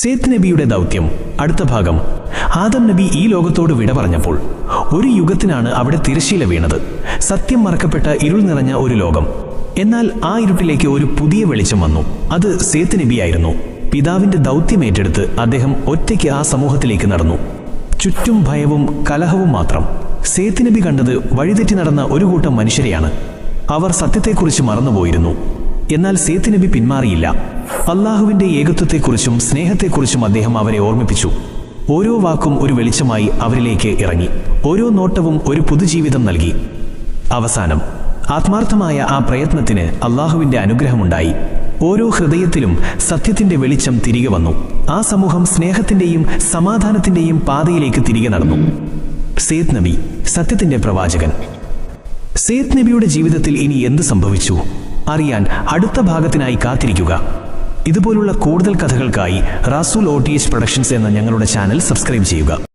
സേത്ത് നബിയുടെ ദൗത്യം. അടുത്ത ഭാഗം. ആദം നബി ഈ ലോകത്തോട് വിട പറഞ്ഞപ്പോൾ ഒരു യുഗത്തിനാണ് അവിടെ തിരശീല വീണത്. സത്യം മറക്കപ്പെട്ട ഇരുൾ നിറഞ്ഞ ഒരു ലോകം. എന്നാൽ ആ ഇരുട്ടിലേക്ക് ഒരു പുതിയ വെളിച്ചം വന്നു. അത് സേത്ത് നബിയായിരുന്നു. പിതാവിന്റെ ദൗത്യം ഏറ്റെടുത്ത് അദ്ദേഹം ഒറ്റയ്ക്ക് ആ സമൂഹത്തിലേക്ക് നടന്നു. ചുറ്റും ഭയവും കലഹവും മാത്രം. സേത്ത് നബി കണ്ടത് വഴിതെറ്റി നടന്ന ഒരു കൂട്ടം മനുഷ്യരെയാണ്. അവർ സത്യത്തെക്കുറിച്ച് മറന്നുപോയിരുന്നു. എന്നാൽ സേത്ത് നബി പിന്മാറിയില്ല. അള്ളാഹുവിന്റെ ഏകത്വത്തെക്കുറിച്ചും സ്നേഹത്തെക്കുറിച്ചും അദ്ദേഹം അവരെ ഓർമ്മിപ്പിച്ചു. ഓരോ വാക്കും ഒരു വെളിച്ചമായി അവരിലേക്ക് ഇറങ്ങി. ഓരോ നോട്ടവും ഒരു പുതുജീവിതം നൽകി. അവസാനം ആത്മാർത്ഥമായ ആ പ്രയത്നത്തിന് അള്ളാഹുവിന്റെ അനുഗ്രഹമുണ്ടായി. ഓരോ ഹൃദയത്തിലും സത്യത്തിന്റെ വെളിച്ചം തിരികെ വന്നു. ആ സമൂഹം സ്നേഹത്തിന്റെയും സമാധാനത്തിന്റെയും പാതയിലേക്ക് തിരികെ നടന്നു. സേത് നബി സത്യത്തിന്റെ പ്രവാചകൻ. സേത് നബിയുടെ ജീവിതത്തിൽ ഇനി എന്ത് സംഭവിച്ചു? അറിയാൻ അടുത്ത ഭാഗത്തിനായി കാത്തിരിക്കുക. ഇതുപോലുള്ള കൂടുതൽ കഥകൾക്കായി Rasool O T H productions എന്ന ഞങ്ങളുടെ ചാനൽ സബ്സ്ക്രൈബ് ചെയ്യുക.